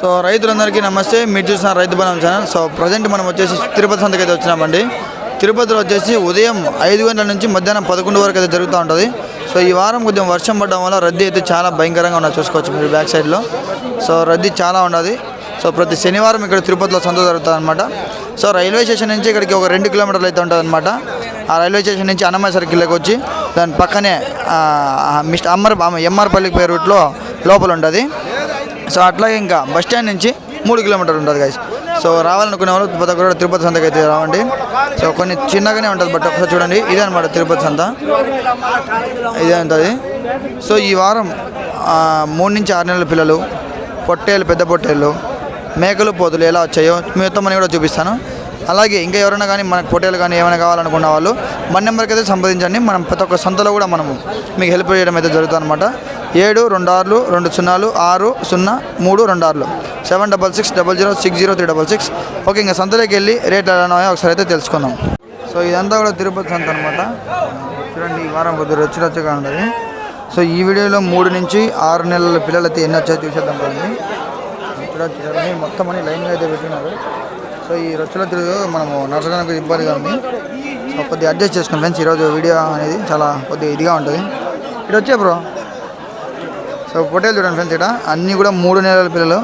So రైతులందరికీ నమస్తే. మీరు చూసిన రైతు బలం ఛానల్. సో ప్రజెంట్ మనం వచ్చేసి తిరుపతి సంతకి అయితే వచ్చినామండి. తిరుపతిలో వచ్చేసి ఉదయం ఐదు గంటల నుంచి మధ్యాహ్నం పదకొండు వరకు అయితే జరుగుతూ ఉంటుంది. సో ఈ వారం కొంచెం వర్షం పడడం వల్ల రద్దీ అయితే చాలా భయంకరంగా ఉన్నది. చూసుకోవచ్చు మీరు బ్యాక్ సైడ్లో. సో రద్దీ చాలా ఉన్నది. సో ప్రతి శనివారం ఇక్కడ తిరుపతిలో సంత జరుగుతుంది అనమాట సో రైల్వే స్టేషన్ నుంచి ఇక్కడికి ఒక రెండు కిలోమీటర్లు అయితే ఉంటుంది అనమాట ఆ రైల్వే స్టేషన్ నుంచి అన్నమయ్య సర్కిల్లోకి వచ్చి దాని పక్కనే మిస్టర్ అమ్మర్ ఎంఆర్పల్లి పేరు రూట్లో లోపల ఉంటుంది. సో అట్లా ఇంకా బస్ స్టాండ్ నుంచి మూడు కిలోమీటర్లు ఉంటుంది గైస్ సో రావాలనుకునే వాళ్ళు ప్రతి ఒక్కరు తిరుపతి సంతకి అయితే రావండి. సో కొన్ని చిన్నగానే ఉంటుంది బట్ ఒకసారి చూడండి. ఇదే అనమాట తిరుపతి సంత. ఇదే ఉంటుంది. సో ఈ వారం మూడు నుంచి ఆరు నెలల పిల్లలు పొట్టేలు పెద్ద పొట్టేళ్ళు మేకలు పోతులు ఎలా వచ్చాయో మొత్తం మనం కూడా చూపిస్తాను. అలాగే ఇంకా ఎవరైనా కానీ మనకు పొట్టేలు కానీ ఏమైనా కావాలనుకున్న వాళ్ళు మన నెంబర్కి అయితే సంప్రదించండి. మనం ప్రతి ఒక్క సంతలో కూడా మనము మీకు హెల్ప్ చేయడం అయితే జరుగుతుంది అనమాట ఏడు రెండు ఆరులు రెండు సున్నాలు ఆరు సున్నా మూడు రెండు ఆరులు. Seven double six double zero six zero three double six. Okay ఇంకా సంతలోకి వెళ్ళి రేట్ ఎలా ఉన్నాయో ఒకసారి అయితే తెలుసుకుందాం. సో ఇదంతా కూడా తిరుపతి సంత అనమాట చూడండి ఈ వారం కొద్దిగా రొచ్చు రచ్చగా ఉంటుంది. సో ఈ వీడియోలో మూడు నుంచి ఆరు నెలల పిల్లలైతే ఎన్ని వచ్చాయో చూసేద్దాం కదండి చూడండి మొత్తం అని లైన్గా అయితే పెట్టినారు. సో ఈ రొచ్చుల తిరుగు మనము నడచడానికి ఇబ్బందిగా ఉంది సో కొద్దిగా అడ్జస్ట్ చేసుకుని ఫ్రెండ్స్ ఈరోజు వీడియో అనేది చాలా కొద్దిగా ఇదిగా ఉంటుంది. ఇటు వచ్చే బ్రో. సో పొట్టేలు చూడండి ఫ్రెండ్స్ ఇక్కడ. అన్నీ కూడా మూడు నెలల పిల్లలు.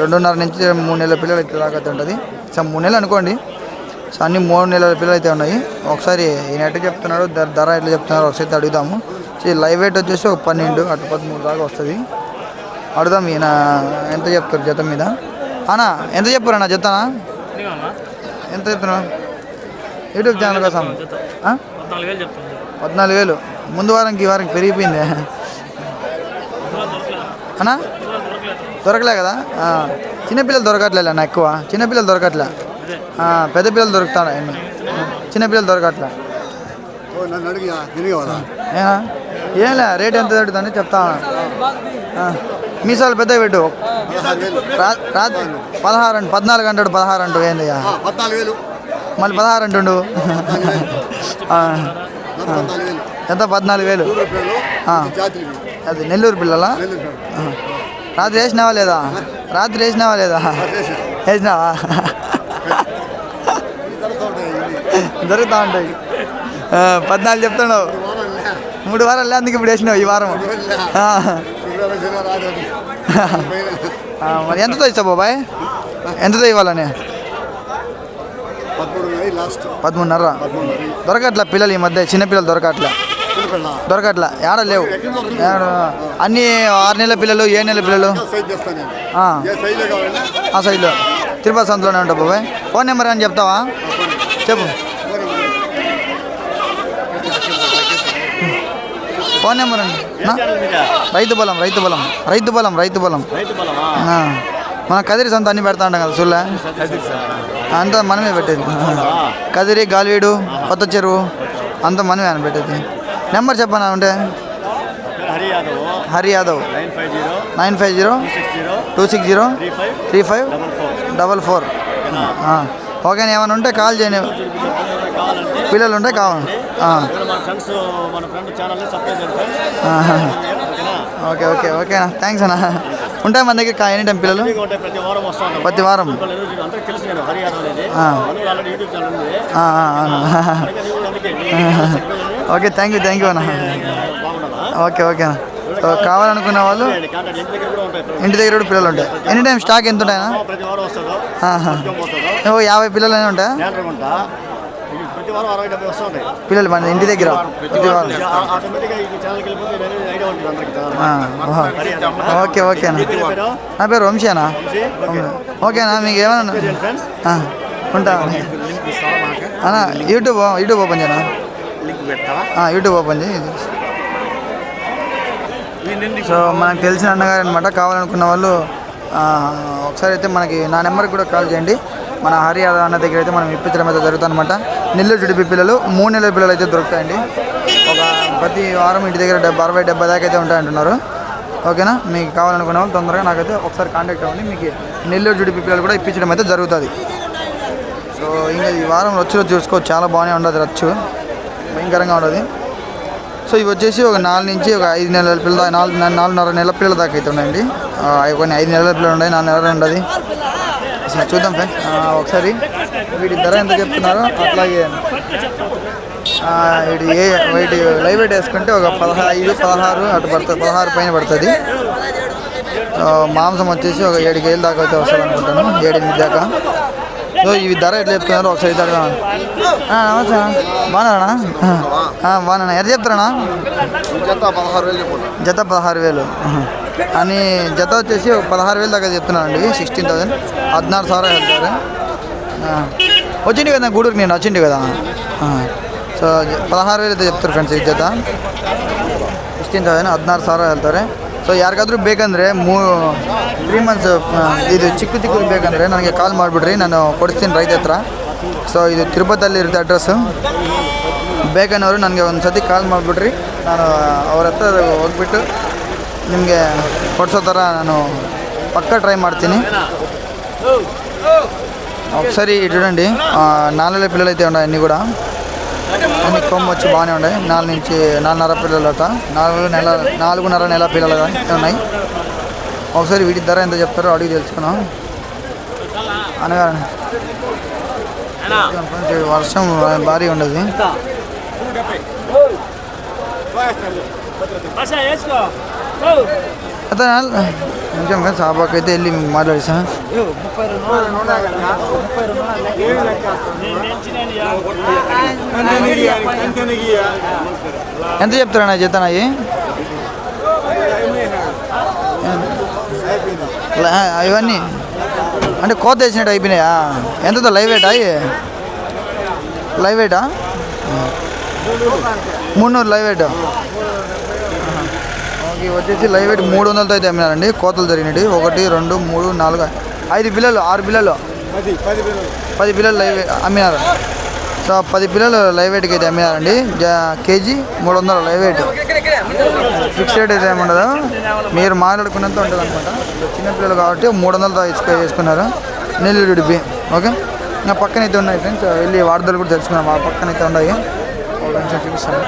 రెండున్నర నుంచి మూడు నెలల పిల్లలు అయితే దాకా అయితే ఉంటుంది. సో మూడు నెలలు అనుకోండి. సో అన్ని మూడు నెలల పిల్లలు అయితే ఉన్నాయి. ఒకసారి ఈయన ఎట్లా చెప్తున్నాడు ధర ధర ఎట్లా చెప్తున్నారో ఒకసారి అయితే అడుగుదాము. సో లైవ్ వెయిట్ వచ్చేసి ఒక పన్నెండు అటు పదమూడు దాకా వస్తుంది. అడుగుదాం ఈయన ఎంత చెప్తారు జత మీద. అన్నా ఎంత చెప్పారు అన్న జతనా? ఎంత చెప్తున్నావు యూట్యూబ్ ఛానల్ కోసం? పద్నాలుగు వేలు ముందు వారంకి ఈ వారంకి పెరిగిపోయింది. అన్నా? దొరకలే కదా? ఆ. చిన్నపిల్లలు దొరకట్లే అన్న ఎక్కువ. చిన్నపిల్లలు దొరకట్లే. ఆ, పెద్ద పిల్లలు దొరుకుతాడు చిన్నపిల్లలు దొరకట్లే. ఏనా? ఏంలే రేట్ ఎంత తగ్గుతుంది చెప్తా మీసాలు పెద్ద పెట్టు. రాత్రి పదహారు అంటు పద్నాలుగు అంటాడు పదహారు అంటూ ఏంది మళ్ళీ పదహారు అంటుండు ఎంత? పద్నాలుగు వేలు. అది నెల్లూరు పిల్లలా. రాత్రి వేసినావా లేదా? రాత్రి వేసినావా లేదా? వేసినావా? దొరుకుతా ఉంటాయి పద్నాలుగు చెప్తున్నావు. మూడు వారాలు అందుకే ఇప్పుడు వేసినావు ఈ వారం మరి ఎంతతో ఇస్తావు బాబాయ్? ఎంతతో ఇవ్వాలని? పదమూడున్నర. దొరకట్లా పిల్లలు ఈ మధ్య చిన్నపిల్లలు దొరకట్లా? దొరకట్లే ఏడ లేవు. అన్ని ఆరు నెలల పిల్లలు ఏ నెలల పిల్లలు? ఆ, సైజులో సైడ్లో. తిరుపతి సంతలోనే ఉంటావు బాబాయ్. ఫోన్ నెంబర్ అని చెప్తావా? చెప్పు. ఫోన్ నెంబర్ అండి? రైతు బలం రైతు బలం రైతు బలం రైతు బలం. మన కదిరి సంత అన్ని పెడతా ఉంటాం కదా సుల్లా అంతా మనమే పెట్టేది. కదిరి గాలివీడు కొత్త చెరువు అంతా మనమే అని పెట్టేది. నెంబర్ చెప్పనా ఉంటే? Hari Yadav. Nine five zero. Two six zero. Three five. Double four. Okay ఏమైనా ఉంటే కాల్ చేయని కావాలంటే పిల్లలు ఉంటే కావాలి ఓకే ఓకే ఓకేనా? థ్యాంక్స్ అన్న. ఉంటాయి మన దగ్గర ఎనీ టైం పిల్లలు? ఉంటాయి ప్రతి వారం. Okay thank you thank you అన్న. ఓకే ఓకే అన్న. కావాలనుకున్న వాళ్ళు ఇంటి దగ్గర కూడా ఉంటాయి పిల్లలు. ఉంటాయి. ఎనీ టైం స్టాక్ ఎంత. పోతుందో ఓ యాభై పిల్లలు అయినా ఉంటాయా ప్రతి వారం అరవై డెబ్బై వస్తూ ఉంటాయి పిల్లలు మన ఇంటి దగ్గర ప్రతి వారం ఆటోమేటిక్గా ఈ ఛానల్కి వెళ్ళిపోతే నేను ఐడియా ఉంటుంది అందరికి ఆ, ఓహో. ఓకే ఓకే అన్న. నా పేరు వంశీ అన్న ఓకేనా మీకు ఏమన్నా ఉంటా. అన్న యూట్యూబ్ యూట్యూబ్ ఓపెన్ చేయనా? యూట్యూబ్ ఓపెన్ చేయి. సో మనకు తెలిసిన అన్నగారు అనమాట కావాలనుకున్న వాళ్ళు ఒకసారి అయితే మనకి నా నెంబర్కి కూడా కాల్ చేయండి. మన హరి అన్న దగ్గర అయితే మనం ఇప్పించడం అయితే జరుగుతుంది అనమాట నెల్లూరు జుడిపి పిల్లలు మూడు నెలల పిల్లలు అయితే దొరుకుతాయండి. ఒక ప్రతి వారం ఇంటి దగ్గర డెబ్బై అరవై డెబ్బై దాకా అయితే ఉంటాయంటున్నారు. ఓకేనా? మీకు కావాలనుకునే వాళ్ళు తొందరగా నాకైతే ఒకసారి కాంటాక్ట్ అవ్వండి. మీకు నెల్లూరు జుడిపి పిల్లలు కూడా ఇప్పించడం అయితే జరుగుతుంది. సో ఇంకా ఈ వారం రచ్చు రచ్చు చూసుకోవచ్చు చాలా బాగానే ఉండదు రచ్చు. భయంకరంగా ఉండదు. సో ఇవి వచ్చేసి ఒక నాలుగు నుంచి ఒక ఐదు నెలల పిల్లల నాలుగు నాలుగున్నర నెలల పిల్లల దాకా అయితే ఉన్నాయండి. అవి కొన్ని ఐదు నెలల పిల్లలు ఉన్నాయి నాలుగు నెలలు ఉండదు. అసలు చూద్దాం ఫ్రెండ్స్ ఆ, ఒకసారి వీటి ధర ఎంత చెప్తున్నారో అట్లాగే. వీటి ఏ వీటి లైవ్ వెయిట్ వేసుకుంటే ఒక పదహారు ఐదు పదహారు అటు పడుతుంది పదహారు పైన పడుతుంది. మాంసం వచ్చేసి ఒక ఏడు కేజీల దాకా అయితే వస్తుంది అనుకుంటాను ఏడు ఎనిమిది దాకా. సో ఇవి ధర ఎట్లా చెప్తున్నారు? ఒకసారి? ఆ, నమస్తే బాగున్నారా బాగున్నా ఎంత చెప్తారా జత పదహారు వేలు జత పదహారు వేలు. అని జత వచ్చేసి ఒక పదహారు వేలు దాకా చెప్తున్నానండి సిక్స్టీన్ థౌసండ్ హద్నారు ಸಾವಿರ వెళ్తారు వచ్చింది కదా గూడూరుకి నేను వచ్చింది కదా ఆ. సో జ- పదహారు వేలు అయితే చెప్తారు ఫ్రెండ్స్ ఈ ಜೊತೆ ಸಿಕ್ಸ್ಟೀನ್ ತೌಸಂಡ್ ಹದಿನಾರು ಸಾವಿರ ಹೇಳ್ತಾರೆ ಸೊ ಯಾರಿಗಾದ್ರೂ ಬೇಕಂದರೆ ಮೂ ತ್ರೀ ಮಂತ್ಸ್ ಇದು ಚಿಕ್ಕ ಚಿಕ್ಕದು ಬೇಕಂದರೆ ನನಗೆ ಕಾಲ್ ಮಾಡಿಬಿಡ್ರಿ ನಾನು ಕೊಡಿಸ್ತೀನಿ ರೈತ ಹತ್ರ ಸೊ ಇದು ತಿರುಪತಿಯಲ್ಲಿ ಇರುತ್ತೆ ಅಡ್ರೆಸ್ಸು ಬೇಕನ್ನೋರು ನನಗೆ ಒಂದು ಸತಿ ಕಾಲ್ ಮಾಡಿಬಿಡ್ರಿ ನಾನು ಅವ್ರ ಹತ್ರ ಹೋಗ್ಬಿಟ್ಟು ನಿಮಗೆ ಕೊಡಿಸೋ ಥರ ನಾನು ಪಕ್ಕ ట్రై ಮಾಡ್ತೀನಿ ఒకసారి ఇటు చూడండి ఆ, నాలుగు పిల్లలు అయితే ఉన్నాయి అన్నీ కూడా అన్ని కొమ్ము వచ్చి బాగానే ఉన్నాయి నాలుగు నుంచి నాలుగున్నర పిల్లలు అవుతా నాలుగు నెల నాలుగున్నర నెల పిల్లలు అయితే ఉన్నాయి ఒకసారి వీటి ధర ఎంత చెప్తారో అడిగి తెలుసుకున్నాం అనగా కొంచెం వర్షం భారీ ఉండదు అతను కొంచెం అయితే వెళ్ళి మాట్లాడిసా? ఎంత చెప్తారన్నా జీతం అవి ఇవన్నీ. అంటే కోత వేసినట్టు అయిపోయినాయా? ఎంతతో లైవ్ వెయిటా లైవ్ వెయిటా? మున్నూరు లైవ్ వెయిట్. ఓకే వచ్చేసి లైవ్ వెయిట్ మూడు వందలతో అయితే అమ్మినారండి. కోతలు జరిగినవి. ఒకటి రెండు మూడు నాలుగు ఐదు పిల్లలు ఆరు పిల్లలు. పది పిల్లలు. లైవ్ అమ్మినారు. సో పది పిల్లలు లైవ్ వెయిట్కి అయితే అమ్మినారండి. కేజీ మూడు వందలు లైవ్ వెయిట్. ఫిక్స్ రేట్ అయితే ఏముండదు మీరు మాట్లాడుకున్నంత ఉంటుంది అనమాట చిన్న పిల్లలు కాబట్టి మూడు వందలతో ఇసుక వేసుకున్నారు నెల్లూరు ఉడిపి ఓకే? ఇంకా పక్కన అయితే ఉన్నాయి ఫ్రెండ్స్. వెళ్ళి వార్తలు కూడా తెలుసుకున్నాం ఆ పక్కన అయితే ఉన్నాయి. చూపిస్తాను.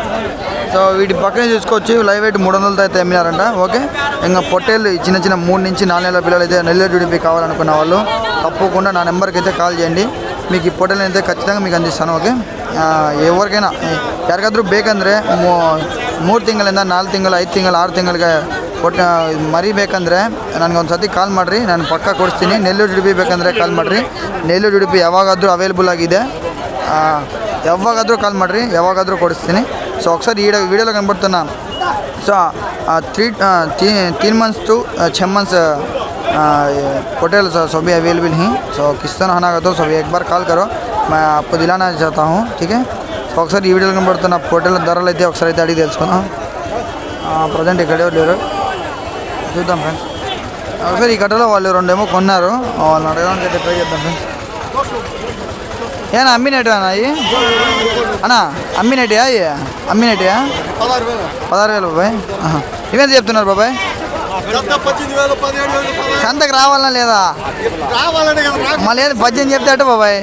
సో వీటి పక్కనే చూసుకోవచ్చు లైవ్ వెయిట్ మూడు వందలతో అయితే అమ్మినారంట ఓకే ఇంకా పొట్టేళ్ళు చిన్న చిన్న మూడు నుంచి నాలుగు నెలల పిల్లలు అయితే నెల్లూరు డ్యూటీపీ కావాలనుకున్న వాళ్ళు తప్పకుండా నా నెంబర్కి అయితే కాల్ చేయండి మీకు ఈ పొట్టేలు అయితే ఖచ్చితంగా మీకు అందిస్తాను ఓకే ఎవరికైనా ಯಾರಿಗಾದ್ರೂ ಬೇಕಂದರೆ ಮೂರು ತಿಂಗಳಿಂದ నాలుగు ತಿಂಗಳು ఐదు ತಿಂಗಳು ఆరు ತಿಂಗಳಿಗೆ ಒಟ್ಟು ಮರಿ ಬೇಕಂದರೆ ನನಗೆ ಒಂದು ಸತಿ ಕಾಲ್ ಮಾಡಿರಿ ನಾನು ಪಕ್ಕ ಕೊಡಿಸ್ತೀನಿ ನೆಲ್ಲೂರು ಡುಡುಪಿ ಬೇಕಂದರೆ ಕಾಲ್ ಮಾಡಿರಿ ನೆಲ್ಲೂರು ಡುಡುಪಿ ಯಾವಾಗಾದರೂ ಅವೈಲಬುಲ್ ಆಗಿದೆ ಯಾವಾಗಾದರೂ ಕಾಲ್ ಮಾಡಿರಿ ಯಾವಾಗಾದರೂ ಕೊಡಿಸ್ತೀನಿ సో ఒకసారి ఈ వీడియోలో కనబడుతున్నా సో త్రీ तीन मंथ्स टू छः मंथ्स होटल सभी अवेलेबल हैं सो किस तरह आना तो सभी एक बार कॉल करो मैं आपको दिलाना चाहता हूँ ठीक है సో ఒకసారి ఈ వీడియోలో కనబడుతున్న పొట్టేల ధరలు అయితే ఒకసారి అయితే అడిగి తెలుసుకుందాం ప్రజెంట్ ఇక్కడే లేరు చూద్దాం ఫ్రెండ్స్ ఒకసారి ఈ కట్టలో వాళ్ళు రెండేమో కొన్నారు వాళ్ళని అడగడానికి అయితే ట్రై చేద్దాం ఫ్రెండ్స్ ఏనా అమ్మినట్టు అన్న అవి అన్నా అమ్మినట్టా అవి అమ్మినట్టా పదహారు వేలు బాబాయ్. ఆహా. ఇవేంత చెప్తున్నారు బాబాయ్? సంతకు రావాలనా లేదా? మళ్ళీ ఏది పద్దెనిమిది చెప్తే అట్ట బాబాయ్.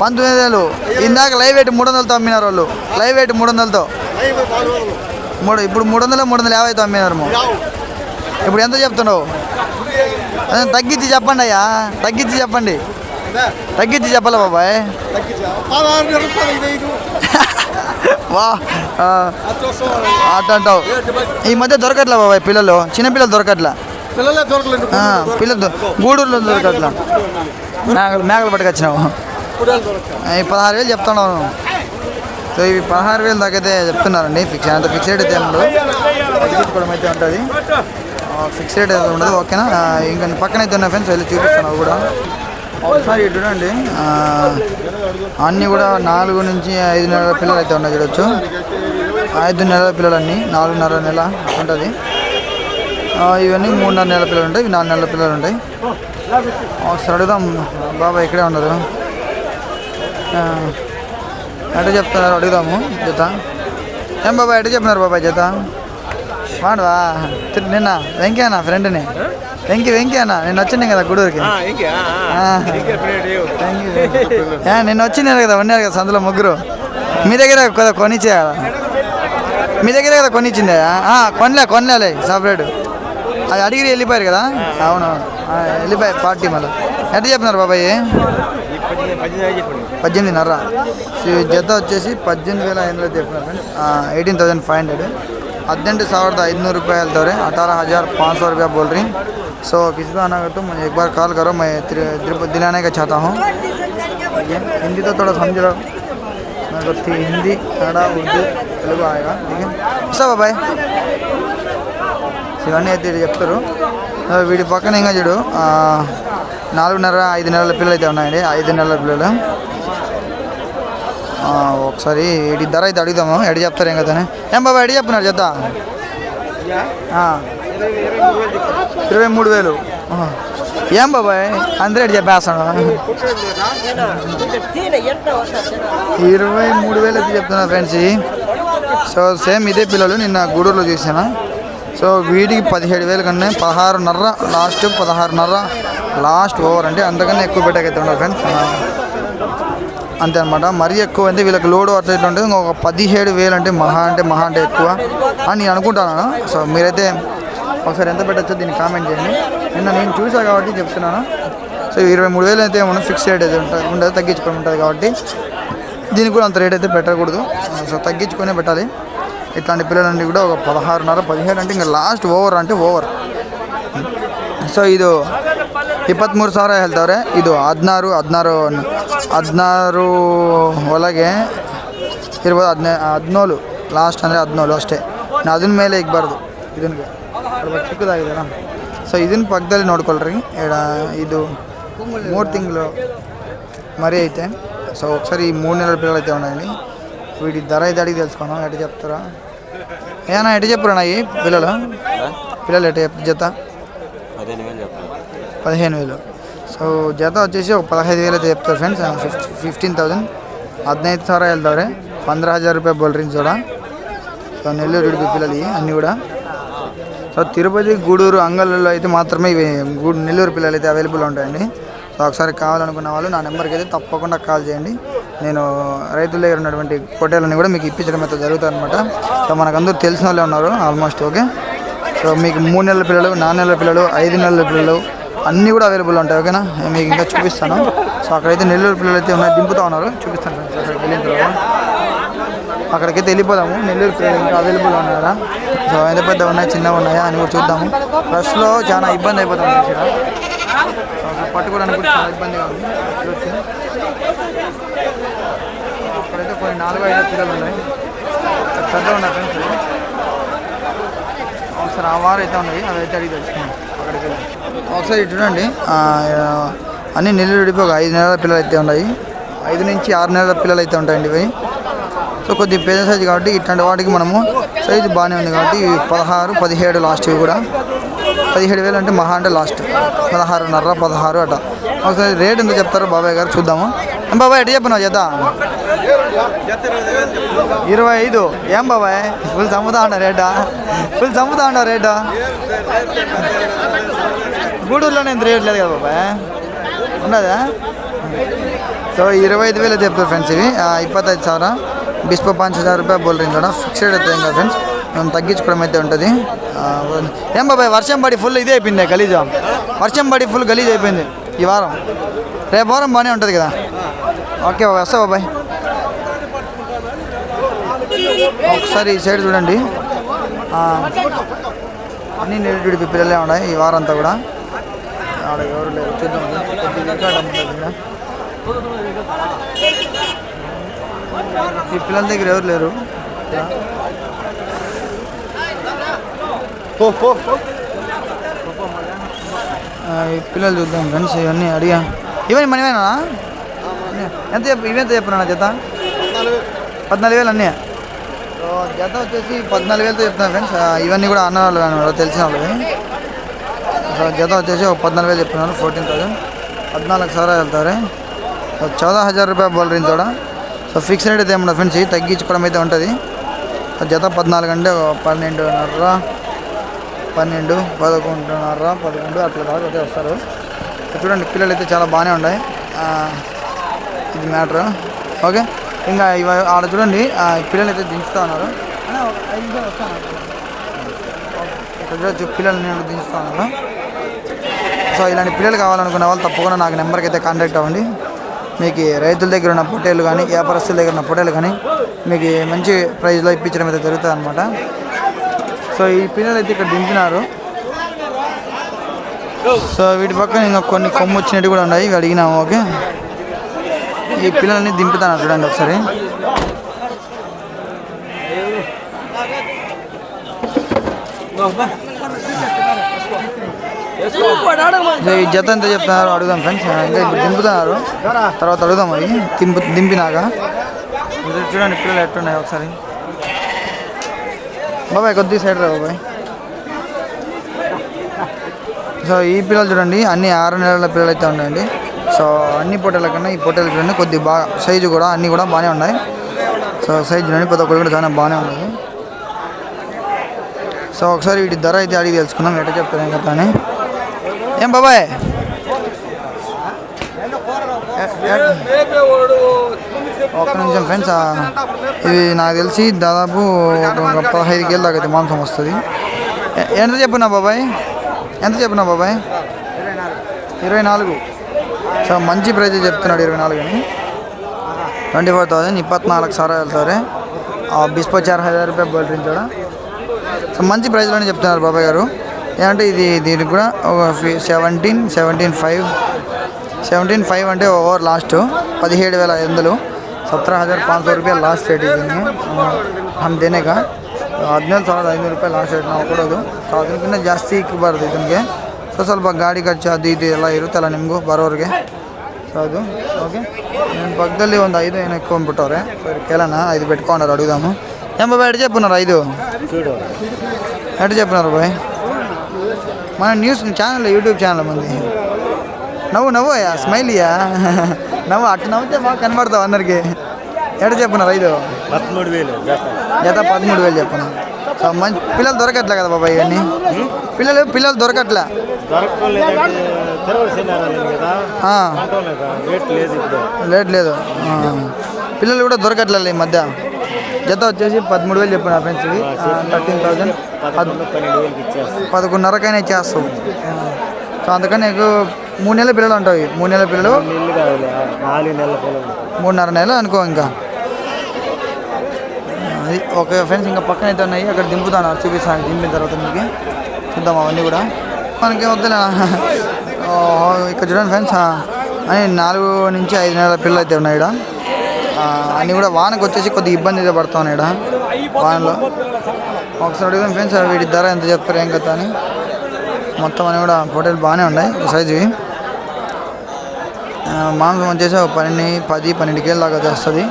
పంతొమ్మిది వేలు. ఇందాక లైవ్ వెయిట్ మూడు వందలతో అమ్మినారు వాళ్ళు. లైవ్ వెయిట్ మూడు వందలతో. మూడు ఇప్పుడు మూడు వందలు మూడు వందల యాభైతో అమ్మినారు ఇప్పుడు ఎంత చెప్తున్నావు? అదే తగ్గించి చెప్పండి అయ్యా. తగ్గించి చెప్పండి. తగ్గించి చెప్పాలా బాబాయ్. వా అట్ట అంటావు. ఈ మధ్య దొరకట్లే బాబాయ్ పిల్లలు? చిన్న పిల్లలు దొరకట్లే. పిల్లలే గూడూరులో దొరకట్లే? మేకలు మేకలు పట్టుకొచ్చినావు. ఈ పదహారు వేలు చెప్తున్నాను సో ఇవి పదహారు వేలు అయితే చెప్తున్నారండి ఫిక్స్ అంత ఫిక్స్ రేట్ అయితే ఉండదు. తగ్గించుకోవడం అయితే ఉంటుంది. ఫిక్స్ రేట్ అయితే ఉండదు ఓకేనా? ఇంకా పక్కన అయితే ఉన్న ఫ్రెండ్స్ వెళ్ళి చూపిస్తాను అవి కూడా. ఒకసారి ఇటు చూడండి అన్నీ కూడా నాలుగు నుంచి ఐదు నెలల పిల్లలు అయితే ఉన్నాయి చూడొచ్చు ఐదు నెలల పిల్లలన్నీ నాలుగున్నర నెల ఉంటుంది ఇవన్నీ మూడున్నర నెలల పిల్లలు ఉంటాయి ఇవి నాలుగు నెలల పిల్లలు ఉంటాయి ఒకసారి అడుగుదాం బాబా ఇక్కడే ఉన్నారు. ఎట చెప్తున్నారు? అడుగుదాము జత. ఏం బాబా ఎట చెప్తున్నారు బాబాయ్ జత? వాడవా నిన్న వెంకయ్య అన్న ఫ్రెండ్ని వెంకి వెంకి అన్న నేను వచ్చినాను కదా గుడూరుకి? నేను వచ్చినారు కదా ఉన్నారు కదా సందులో ముగ్గురు. మీ దగ్గర కదా కొనిచ్చే? కదా మీ దగ్గర కదా కొనిచ్చిందే కొనలే కొనలే సపరేట్. అది అడిగి వెళ్ళిపోయారు కదా? అవును వెళ్ళిపోయారు పార్టీ మళ్ళీ. ఎంత చెప్పినారు బాబాయ్? పద్దెనిమిదిన్నర జత వచ్చేసి పద్దెనిమిది వేల ఐదు వందలు చెప్పినారు ఎయిటీన్ థౌసండ్ ఫైవ్ హండ్రెడ్. ಹದಿನೆಂಟು ఐదు నూరు ರೂಪಾಯಿ ಅಲ್ದವ್ರೆ ಅಠಾರ హజార్ ಪಾಂಚ್ సో రూపాయ ಬೋಲ್ರಿ सो किसी को आना हो तो मुझे एक बार कॉल करो मैं तिर- तिरुपति दिलाने का चाहता हूँ ठीक है हिंदी तो थोड़ा समझ लो मेरे को थी हिंदी कन्नड़ा उर्दू తెలుగు आएगा ठीक है వస్తా బాబాయ్ ఇవన్నీ అయితే ఇటు చెప్తారు ఆ, వీడి పక్కన ఇంకా చూడు ఆ, నాలుగున్నర ఐదు నెలల పిల్లలు అయితే ఉన్నాయండి ఐదు నెలల పిల్లలు ఆ, ఒకసారి వీటి ధర అయితే అడుగుదాము ఎడి చెప్తారు ఏం కదా ఏం బాబా ఎడి చెప్తున్నారు చెత్త ఇరవై మూడు వేలు. ఏం బాబాయ్? హండ్రెడ్ చెప్పేస్తాను. ఇరవై మూడు వేలు అయితే చెప్తున్నా ఫ్రెండ్స్. సో సేమ్ ఇదే పిల్లలు నిన్న గూడూరులో చూసాను సో వీడికి పదిహేడు వేలు కన్నా పదహారున్నర లాస్ట్ పదహారున్నర లాస్ట్ ఓవర్ అంటే అంతకన్నా ఎక్కువ పెట్టకైతే ఉండదు ఫ్రెండ్స్. అంతే అనమాట మరీ ఎక్కువ అంటే వీళ్ళకి లోడ్ అట్లా ఇట్లా ఉంటుంది. ఇంకొక పదిహేడు వేలు అంటే మహా అంటే మహా అంటే ఎక్కువ అని నేను అనుకుంటాను. సో మీరైతే ఒకసారి ఎంత పెట్టచ్చో దీన్ని కామెంట్ చేయండి నిన్న నేను చూసా కాబట్టి చెప్తున్నాను సో ఇరవై మూడు వేలు అయితే మనం ఫిక్స్ రేట్ అయితే ఉంటుంది ఉండదు తగ్గించుకొని ఉంటుంది కాబట్టి దీనికి కూడా అంత రేట్ అయితే పెట్టకూడదు సో తగ్గించుకొనే పెట్టాలి ఇట్లాంటి పిల్లలంటే కూడా ఒక పదహారున్నర పదిహేడు అంటే ఇంకా లాస్ట్ ಓವರ್ అంటే ಓವರ್ ಸೊ ಇದು ಇಪ್ಪತ್ತ್ಮೂರು ಸಾವಿರ ಹೇಳ್ತವ್ರೆ ಇದು ಹದಿನಾರು ಹದಿನಾರು ಹದಿನಾರು ಒಳಗೆ ಇರ್ಬೋದು ಹದಿನೈ ಹದಿನೇಳು ಲಾಸ್ಟ್ ಅಂದರೆ ಹದಿನೇಳು ಅಷ್ಟೇ ಇನ್ನು ಅದನ್ನ ಮೇಲೆ ಇಕ್ಬಾರ್ದು ಇದನ್ಗೆ. ಚಿಕ್ಕದಾಗಿದೆಯಲ್ಲ ಸೊ ಇದನ್ನ ಪಕ್ಕದಲ್ಲಿ ನೋಡ್ಕೊಳ್ರಿ. ಎಡ ಇದು ಮೂರು ತಿಂಗಳು ಮರಿ ಐತೆ. ಸೊ ఒకసారి ఈ మూడు నెలల పిల్లలు అయితే ఉన్నాయండి వీటి ధర అయితే అడిగి తెలుసుకున్నాం ఎటు చెప్తారా ఏనా ఎటు చెప్పరా అయ్యి పిల్లలు పిల్లలు ఎటు జత పదిహేను వేలు సో జత వచ్చేసి ఒక పదహైదు వేలు అయితే చెప్తారు ఫ్రెండ్స్ ఫిఫ్టీ ఫిఫ్టీన్ థౌసండ్ ಹದಿನೈದು ಸಾವಿರ ಹೇಳ್ದವ್ರೆ. ಪಂದ್ರ ಹಜಾರ್ ರೂಪಾಯಿ ಬೋಲ್ರಿನ್ ಜೋಡ. ಸೊ ನೆಲ್ಲೂರು ಹುಡುಗಿ ಪಿಲ್ಲಲಿ ಅನ್ನಿ ಕೂಡ. సో తిరుపతి గూడూరు అంగళ్ళలో అయితే మాత్రమే ఇవి గూ నెల్లూరు పిల్లలు అయితే అవైలబుల్ ఉంటాయండి. సో ఒకసారి కావాలనుకున్న వాళ్ళు నా నెంబర్కి అయితే తప్పకుండా కాల్ చేయండి. నేను రైతుల దగ్గర ఉన్నటువంటి పొట్టేళ్ళని కూడా మీకు ఇప్పించడం అయితే జరుగుతుంది అనమాట సో మనకు అందరూ తెలిసిన వాళ్ళే ఉన్నారు ఆల్మోస్ట్ ఓకే సో మీకు మూడు నెలల పిల్లలు నాలుగు నెలల పిల్లలు ఐదు నెలల పిల్లలు అన్నీ కూడా అవైలబుల్ ఉంటాయి ఓకేనా మీకు ఇంకా చూపిస్తాను. సో అక్కడైతే నెల్లూరు పిల్లలు అయితే ఉన్నాయి దింపుతా ఉన్నారు. చూపిస్తాను ఫ్రెండ్స్ అక్కడికి వెళ్ళిన అక్కడికైతే వెళ్ళిపోదాము. నెల్లూరు ఇంకా అవైలబుల్ ఉన్నారా? సో ఎంత పెద్ద ఉన్నాయి చిన్నగా ఉన్నాయా అని కూడా చూద్దాము. రష్లో చాలా ఇబ్బంది అయిపోతుంది ఇక్కడ పట్టుకోవడానికి కూడా చాలా ఇబ్బందిగా ఉంది. అక్కడైతే కొన్ని నాలుగు ఐదు పిల్లలు ఉన్నాయి. పెద్ద ఉన్నాయి ఫ్రెండ్స్ ఒకసారి ఆ వారు అయితే ఉన్నాయి. అవి అయితే అడిగి తెలుసుకున్నాం అక్కడికి వెళ్ళి. ఒకసారి చూడండి. అన్నీ అన్ని నెల్లూరు విడిపి ఒక ఐదు నెలల పిల్లలు అయితే ఉన్నాయి. ఐదు నుంచి ఆరు నెలల పిల్లలు అయితే ఉంటాయండి ఇవి. సో కొద్ది పెద్ద సైజు కాబట్టి ఇట్లాంటి వాటికి మనము సైజు బాగానే ఉంది కాబట్టి పదహారు పదిహేడు లాస్ట్ కూడా. పదిహేడు వేలు అంటే మహా అంటే లాస్ట్. పదహారున్నర పదహారు అట ఒకసారి రేట్ ఎంత చెప్తారో బాబాయ్ గారు చూద్దాము. బాబాయ్ ఎటు చెప్పినావు చేత ఇరవై ఐదు. ఏం బాబాయ్? ఫుల్ చంపుతా ఉన్నా రేటా? ఫుల్ చంపుతా ఉన్నా రేటా? గూడూరులోనే ఎంత రేట్ లేదు కదా బాబాయ్? ఉన్నదా? సో ఇరవై ఐదు వేలు చెప్తారు ఫ్రెండ్స్ ఇవి. ఇప్పత్తైదు సారా. బిస్పో పాంచ్ హజార్ రూపాయలు బోల్ రేంజ్ కూడా ఫిక్స్డ్ అవుతుంది ఇంకా ఫ్రెండ్స్ మనం తగ్గించుకోవడం అయితే ఉంటుంది ఏం బాబాయ్ వర్షం పడి ఫుల్ ఇదే అయిపోయింది గలీజ్. వర్షం పడి ఫుల్ గలీజ్ అయిపోయింది ఈ వారం. రేపు వారం బాగానే ఉంటుంది కదా. ఓకే బాబాయ్ వస్తా బాబాయ్. ఒకసారి ఈ సైడ్ చూడండి. అన్ని నిరుడు పిల్లలే ఉన్నాయి ఈ వారం అంతా కూడా. ఆడ ఎవరు లేరు? చూద్దాం. ఈ పిల్లల దగ్గర ఎవరు లేరు? ఈ పిల్లలు చూద్దాం ఫ్రెండ్స్ ఇవన్నీ అడిగా. ఇవన్నీ మనమేనా ఎంత చెప్ప ఇవెంత చెప్పినా జత? పద్నాలుగు వేలు అన్నీ జత వచ్చేసి పద్నాలుగు వేలతో చెప్తున్నా ఫ్రెండ్స్. ఇవన్నీ కూడా అన్న వాళ్ళు అనమాట తెలిసిన వాళ్ళవి సో జత వచ్చేసి ఒక పద్నాలుగు వేలు చెప్తున్నారు ఫోర్టీన్ థౌసండ్ పద్నాలుగు సారా వెళ్తారు. చౌదా హజార్ రూపాయ బోల్ రీన్ కూడా సో ఫిక్స్ రేట్ అయితే ఏమన్నా ఫ్రెండ్స్ తగ్గించుకోవడం అయితే ఉంటుంది. జత పద్నాలుగు అంటే పన్నెండున్నర పన్నెండు పదకొండున్నర పదకొండు అట్లా దాకా అయితే వస్తారు. చూడండి పిల్లలు అయితే చాలా బాగానే ఉన్నాయి. ఇది మ్యాటర్. ఓకే ఇంకా ఇవ ఆడ చూడండి ఆ పిల్లలు అయితే దించుతా ఉన్నారు. చూడొచ్చు పిల్లల్ని నేను దించుతా ఉన్నారు. సో ఇలాంటి పిల్లలు కావాలనుకున్న వాళ్ళు తప్పకుండా నాకు నెంబర్కి అయితే కాంటాక్ట్ అవ్వండి. మీకు రైతుల దగ్గర ఉన్న పొట్టేలు కానీ వ్యాపారస్తుల దగ్గర ఉన్న పొట్టేలు కానీ మీకు మంచి ప్రైజ్లో ఇప్పించడం అయితే జరుగుతుంది అనమాట సో ఈ పిల్లలు అయితే ఇక్కడ దింపినారు. సో వీటి పక్కన ఇంకా కొన్ని కొమ్ము వచ్చినట్టు కూడా ఉన్నాయి. అడిగినాము ఓకే? ఈ పిల్లల్ని దింపుతాను చూడండి ఒకసారి. సో జత ఎంత చెప్తున్నారు? అడుగుదాం ఫ్రెండ్స్. ఇంకా ఇప్పుడు దింపుతున్నారు. తర్వాత అడుగుదాం అది దింపు దింపినాక. చూడండి పిల్లలు ఎట్టున్నాయి ఒకసారి. బాబాయ్ కొద్ది సైడ్ రా బాబాయ్. సో ఈ పిల్లలు చూడండి అన్ని ఆరు నెలల పిల్లలు అయితే ఉన్నాయండి. సో అన్ని పొట్టేల కన్నా ఈ పొట్టేలు చూడండి కొద్ది బాగా సైజు కూడా అన్నీ కూడా బాగానే ఉన్నాయి. సో సైజు చూడండి ప్రతి ఒక్కటి కూడా చాలా బాగానే ఉన్నాయి. సో ఒకసారి వీటి ధర అయితే అడిగి తెలుసుకుందాం ఎట్లా చెప్తాను కదా అని. ఏం బాబాయ్? ఒక నిమిషం ఫ్రెండ్స్ ఇది నాకు తెలిసి దాదాపు ఒక పదహైదు కేలు దాకా అయితే మాంసం వస్తుంది. ఎంత చెప్పున్నా బాబాయ్? ఎంత చెప్పున్నా బాబాయ్? ఇరవై నాలుగు. సో మంచి ప్రైజ్ చెప్తున్నాడు ఇరవై నాలుగుని ట్వంటీ ఫోర్ థౌసండ్ ఇప్పత్నాలుగు సార్. వెళ్తారు బిస్పో చార్ హజార్ రూపాయ బోల్డ్రించాడు సో మంచి ప్రైజ్లోనే చెప్తున్నారు బాబాయ్ గారు. ఏమంటే ఇది దీనికి కూడా ఒక seventeen seventeen five seventeen five అంటే ఓవర్ లాస్ట్ పదిహేడు వేల ఐదు వందలు सत्रह हज़ार पाँच ರೂಪಾಯಿ ಲಾಸ್ಟ್ ರೇಟ್ ಇದ್ದೀನಿ ನಮ್ಮ ದೇನೆಗ ಹದಿನೇಳು ಸಾವಿರದ ಐನೂರು ರೂಪಾಯಿ ಲಾಸ್ಟ್ ರೇಟ್ ನಾವು ಕೊಡೋದು. ಸೊ ಅದಕ್ಕಿಂತ ಜಾಸ್ತಿ ಇಕ್ಕಬಾರ್ದು ಇದಕ್ಕೆ ಸೊ ಸ್ವಲ್ಪ ಗಾಡಿ ಖರ್ಚು ಅದು ಇದು ಎಲ್ಲ ಇರುತ್ತಲ್ಲ ನಿಮಗೂ ಬರೋರಿಗೆ. ಅದು. ಓಕೆ ನನ್ನ ಪಕ್ಕದಲ್ಲಿ ಒಂದು ಐದು ಏನು ಇಕ್ಕೊಂಡ್ಬಿಟ್ಟವ್ರೆ ಸೊ ಕೇಳೋಣ. ಐದು ಪೆಟ್ಕೊಂಡ್ರೆ ಅಡುగుದಾಮು ಎಂಬ ಬೇಡ ಪುನರ್ ಐದು. ಎಡ್ ಬಾಯ್. మన న్యూస్ ఛానల్ యూట్యూబ్ ఛానల్ మంది. నవ్వు నవ్వు అయ్యా స్మైల్ ఇయ్యా నవ్వు అటు నవ్వుతే బాగా కనబడతావు అందరికి. ఎట చెప్పినారు ఐదు పదమూడు వేలు జత. పదమూడు వేలు చెప్పిన. సో మంచి పిల్లలు దొరకట్లే కదా బాబాయ్ ఇవన్నీ? పిల్లలు పిల్లలు దొరకట్లే. అంటాం లేదా. పిల్లలు కూడా దొరకట్లేదు ఈ మధ్య. జత వచ్చేసి పదమూడు వేలు చెప్పిన ఫ్రెండ్స్ ఇవి. Thirteen thousand. పదకొండున్నరకైనా ఇచ్చేస్తాం. సో అందుకని నీకు మూడు నెలల పిల్లలు ఉంటాయి మూడు నెలల పిల్లలు. మూడున్నర నెలలు అనుకో ఇంకా. అది ఓకే ఫ్రెండ్స్ ఇంకా పక్కన అయితే ఉన్నాయి. అక్కడ దింపుతాను. చూపిస్తాను దింపిన తర్వాత మీకు చూద్దాం అవన్నీ కూడా. మనకి వద్దులే. ఇక్కడ చూడండి ఫ్రెండ్స్. అని నాలుగు నుంచి ఐదు నెలల పిల్లలు అయితే ఉన్నాయి ఇక్కడ. అన్నీ కూడా వానకు వచ్చేసి కొద్దిగా ఇబ్బంది అయితే పడుతూ ఉన్నాయి ఇక్కడ. వానలో. ఒకసారి అడుగుదాం ఫ్రెండ్స్ వీటి ధర ఎంత చెప్తారు ఏం కదా అని. మొత్తం అన్నీ కూడా హోటల్ బాగానే ఉన్నాయి ఆ, మాంసం వచ్చేసి ఒక పన్నెండు పది పన్నెండు కేజీల దాకా చేస్తుంది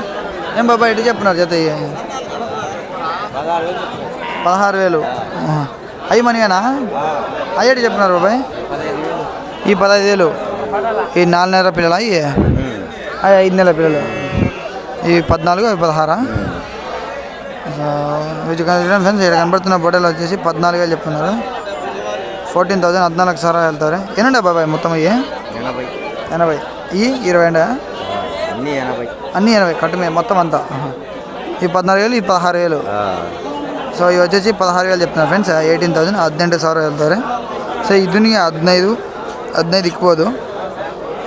ఏం బాబా ఎటు చెప్తున్నారు జత ఇవి? పదహారు వేలు. అవి మనవేనా? అవి ఎటు చెప్తున్నారు బాబాయ్? ఈ పదహైదు వేలు. ఈ నాలుగు నెలల పిల్లలు అవి ఐదు నెలల పిల్లలు. ఇవి పద్నాలుగు అవి పదహారా? ఫ్రెండ్స్ ఇక్కడ కనబడుతున్న బొడలు వచ్చేసి పద్నాలుగు వేలు చెప్తున్నారు. ఫోర్టీన్ థౌజండ్ పద్నాలుగు సార్ వెళ్తారు. ఏనండి బాబాయ్ మొత్తం ఇవి? ఎనభై. ఎనభై. ఈ ఇరవై అండి అన్నీ ఎనభై. అన్నీ ఎనభై. కట్టుమే మొత్తం అంతా. ఈ పద్నాలుగు వేలు ఈ పదహారు వేలు. సో ఇవి వచ్చేసి పదహారు వేలు చెప్తున్నారు ఫ్రెండ్స్. ఎయిటీన్ థౌజండ్ ಹದಿನೆಂಟು వెళ్తారు. సో ಸೊ ಇದನ್ನ హద్నైదు ಹದಿನೈದು ಇಕ್ಬೋದು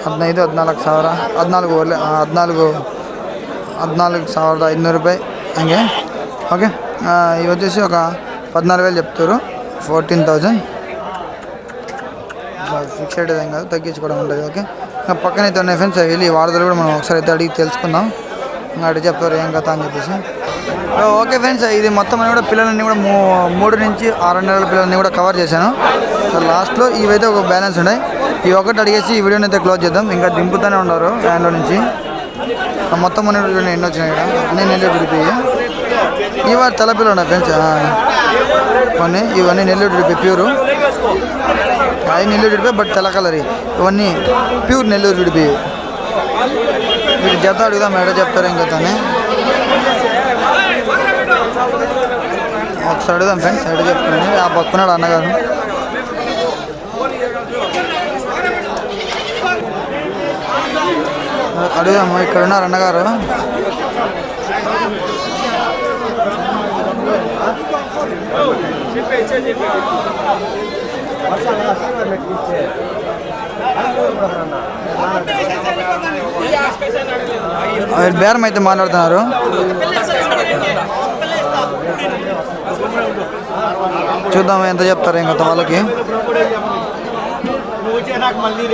ಹದಿನೈದು ಹದಿನಾಲ್ಕು సార్. ಹದಿನಾಲ್ಕು పద్నాలుగు ಹದಿನಾಲ್ಕು ಸಾವಿರದ ఐదునూరు రూపాయి ಹಂಗೆ ఓకే ఆ, ఇవి వచ్చేసి ఒక పద్నాలుగు వేలు చెప్తారు ఫోర్టీన్ థౌజండ్ ఫిక్స్డ్ ఏం కాదు తగ్గించుకోవడం ఉంటుంది ఓకే ఇంకా పక్కన అయితే ఉన్నాయి ఫ్రెండ్స్ వెళ్ళి వాడదలు కూడా మనం ఒకసారి అయితే అడిగి తెలుసుకుందాం ఇంకా అడిగి చెప్తారు ఏం కథ అని చెప్పేసి ఓ, ఓకే ఫ్రెండ్స్ ఇది మొత్తం అని కూడా పిల్లలన్నీ కూడా మూ మూడు నుంచి ఆరు నెలల పిల్లల్ని కూడా కవర్ చేశాను సో లాస్ట్లో ఇవైతే ఒక బ్యాలెన్స్ ఉన్నాయి ఈ ఒకటి అడిగేసి ఈ వీడియోని అయితే క్లోజ్ చేద్దాం ఇంకా దింపుతూనే ఉన్నారు వ్యాన్లో నుంచి ఆ మొత్తం అన్ని కూడా ఎన్ని వచ్చినాయి ఇక్కడ అన్నీ నెల్లూరు విడిపోయి ఇవి తెల్లపిల్లలు ఉన్నాయి ఫ్రెండ్స్ కొన్ని. ఇవన్నీ నెల్లూరు విడిపోయి ప్యూరు. అవి నెల్లూరు విడిపోయి బట్ తెల్ల కలర్ ఇవన్నీ ప్యూర్ నెల్లూరు విడిపోయి వీటి జత అడుగుదాం ఎడ చెప్తారు ఇంకా తనే ఒకసారి అడుగుదాం ఫ్రెండ్స్ ఎడ చెప్తాను. ఆ పక్కనాడు అన్నగారు. అడుగుదాము ఇక్కడ ఉన్నారు అన్నగారు. బేరం అయితే మాట్లాడుతున్నారు. చూద్దాం ఎంత చెప్తారు ఇంకా వాళ్ళకి. మళ్ళీ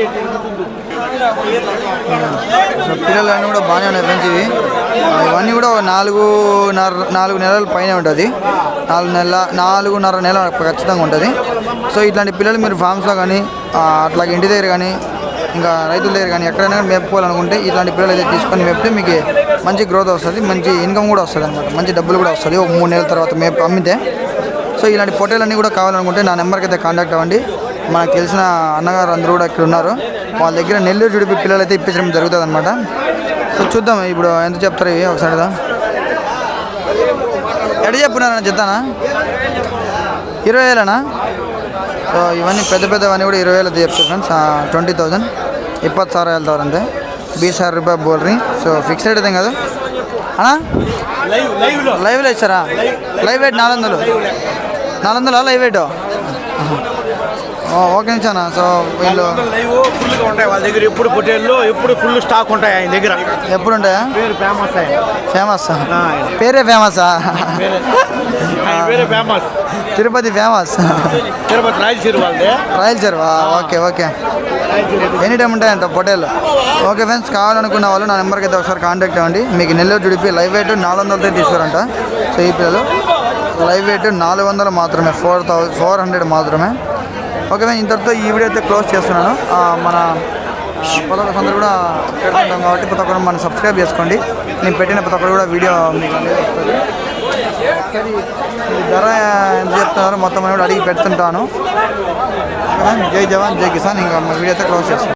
పిల్లలన్నీ సో పిల్లలు అన్నీ కూడా బాగానే ఉన్నాయి ఫ్రెండ్స్ ఇవి. ఇవన్నీ కూడా నాలుగు నాలుగు నెలల పైన ఉంటుంది. నాలుగు నెలల నాలుగున్నర నెల ఖచ్చితంగా ఉంటుంది. సో ఇట్లాంటి పిల్లలు మీరు ఫామ్స్లో కానీ అట్లాగే ఇంటి దగ్గర కానీ ఇంకా రైతుల దగ్గర కానీ ఎక్కడైనా మేపుకోవాలనుకుంటే ఇట్లాంటి పిల్లలు అయితే తీసుకొని మేపితే మీకు మంచి గ్రోత్ వస్తుంది మంచి ఇన్కమ్ కూడా వస్తుంది అనమాట మంచి డబ్బులు కూడా వస్తుంది. ఒక మూడు నెలల తర్వాత మేపు అమ్మితే. సో ఇలాంటి పొట్టేలన్నీ కూడా కావాలనుకుంటే నా నెంబర్కి అయితే కాంటాక్ట్ అవ్వండి. మనకు తెలిసిన అన్నగారు అందరూ కూడా ఇక్కడ ఉన్నారు. వాళ్ళ దగ్గర నెల్లూరు చుడిపి పిల్లలు అయితే ఇప్పించడం జరుగుతుంది అనమాట సో చూద్దాం ఇప్పుడు ఎంత చెప్తారు ఇవి ఒకసారి ఎడ చెప్పున్నారా చెప్తానా ఇరవై వేలనా? సో ఇవన్నీ పెద్ద పెద్దవన్నీ కూడా ఇరవై వేలు చెప్తున్నాను ట్వంటీ థౌజండ్. ఇప్పತ್ತು సార్ వెళ్తారు అంతే. బీస్ ఆరు రూపాయ బోల్రీ సో ఫిక్స్ రేట్ అయితే కదా. అనా లైవ్లో. ఇచ్చారా లైవ్ వెయిట్ నాలుగు వందలు. నాలుగు వందలు లైవ్ వెయిట్? ఓకే నిమిషానా సో వీళ్ళు లైవ్ ఫుల్గా ఉంటాయి. వాళ్ళ దగ్గర ఎప్పుడు పొట్టేళ్ళు ఎప్పుడు ఫుల్ స్టాక్ ఉంటాయి ఆయన దగ్గర. ఎప్పుడు ఉంటాయా? పేరు ఫేమస్ ఫేమస్ పేరే ఫేమసా పేరే. ఫేమస్ తిరుపతి ఫేమస్ తిరుపతి రాయలసీరు వాళ్ళదే. రాయల్ చెరువా ఓకే ఓకే. ఎనీ టైం ఉంటాయంట పొటేలు ఓకే ఫ్రెండ్స్ కావాలనుకున్న వాళ్ళు నా నెంబర్కి అయితే ఒకసారి కాంటాక్ట్ అవ్వండి. మీకు నెల్లూరు జుడిపి లైవ్ వెయిట్ నాలుగు వందలతో తీసుకోరంట సో ఈ పిల్లలు లైవ్ వెయిట్ నాలుగు వందలు మాత్రమే ఫోర్ థౌ ఫోర్ హండ్రెడ్ మాత్రమే. ఓకే మేము ఇంతటితో ఈ వీడియో అయితే క్లోజ్ చేస్తున్నాను. మన ప్రతి అందరూ కూడా పెడుతుంటాం కాబట్టి ప్రతి ఒక్కరు మనం సబ్స్క్రైబ్ చేసుకోండి. నేను పెట్టిన ప్రతి ఒక్కరు కూడా వీడియో మీకు అనేది వస్తుంది. ధర ఎంత చెప్తున్నారో మొత్తం అని కూడా అడిగి పెడుతుంటాను. ఓకే జై జవాన్ జై కిసాన్. ఇంకా వీడియో అయితే క్లోజ్ చేస్తాను